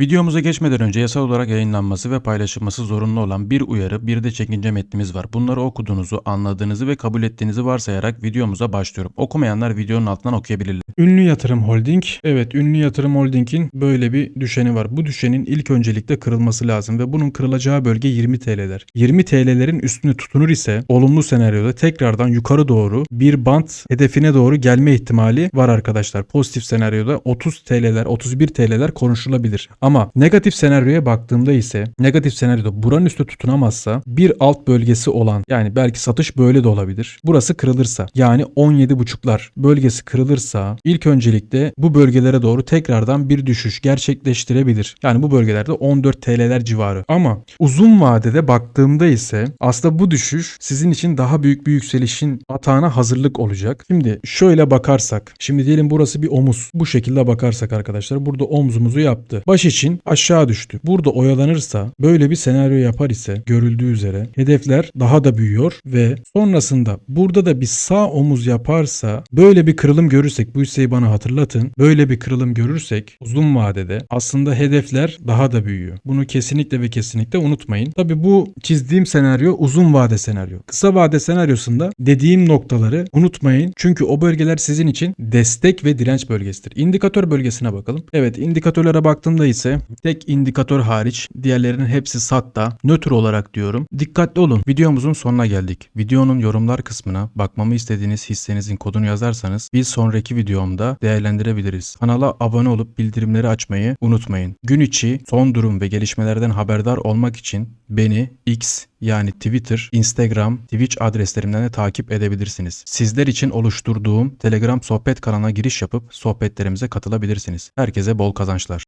Videomuza geçmeden önce yasal olarak yayınlanması ve paylaşılması zorunlu olan bir uyarı bir de çekince metnimiz var. Bunları okuduğunuzu, anladığınızı ve kabul ettiğinizi varsayarak videomuza başlıyorum. Okumayanlar videonun altından okuyabilirler. Ünlü Yatırım Holding. Evet Ünlü Yatırım Holding'in böyle bir düşeni var. Bu düşenin ilk öncelikle kırılması lazım ve bunun kırılacağı bölge 20 TL'ler. 20 TL'lerin üstüne tutunur ise olumlu senaryoda tekrardan yukarı doğru bir bant hedefine doğru gelme ihtimali var arkadaşlar. Pozitif senaryoda 30 TL'ler 31 TL'ler konuşulabilir. Ama negatif senaryoya baktığımda ise negatif senaryoda buranın üstü tutunamazsa bir alt bölgesi olan yani belki satış böyle de olabilir. Burası kırılırsa yani 17.5'lar bölgesi kırılırsa ilk öncelikle bu bölgelere doğru tekrardan bir düşüş gerçekleştirebilir. Yani bu bölgelerde 14 TL'ler civarı. Ama uzun vadede baktığımda ise aslında bu düşüş sizin için daha büyük bir yükselişin atağına hazırlık olacak. Şimdi şöyle bakarsak. Şimdi diyelim burası bir omuz. Bu şekilde bakarsak arkadaşlar burada omzumuzu yaptı. Baş için aşağı düştü. Burada oyalanırsa böyle bir senaryo yapar ise görüldüğü üzere hedefler daha da büyüyor ve sonrasında burada da bir sağ omuz yaparsa böyle bir kırılım görürsek bu hisseyi bana hatırlatın. Böyle bir kırılım görürsek uzun vadede aslında hedefler daha da büyüyor. Bunu kesinlikle ve kesinlikle unutmayın. Tabi bu çizdiğim senaryo uzun vade senaryo. Kısa vade senaryosunda dediğim noktaları unutmayın. Çünkü o bölgeler sizin için destek ve direnç bölgesidir. İndikatör bölgesine bakalım. Evet indikatörlere baktığımda ise tek indikatör hariç diğerlerinin hepsi satta nötr olarak diyorum. Dikkatli olun. Videomuzun sonuna geldik. Videonun yorumlar kısmına bakmamı istediğiniz hissenizin kodunu yazarsanız bir sonraki videomda değerlendirebiliriz. Kanala abone olup bildirimleri açmayı unutmayın. Gün içi son durum ve gelişmelerden haberdar olmak için beni X yani Twitter, Instagram, Twitch adreslerimden de takip edebilirsiniz. Sizler için oluşturduğum Telegram sohbet kanalına giriş yapıp sohbetlerimize katılabilirsiniz. Herkese bol kazançlar.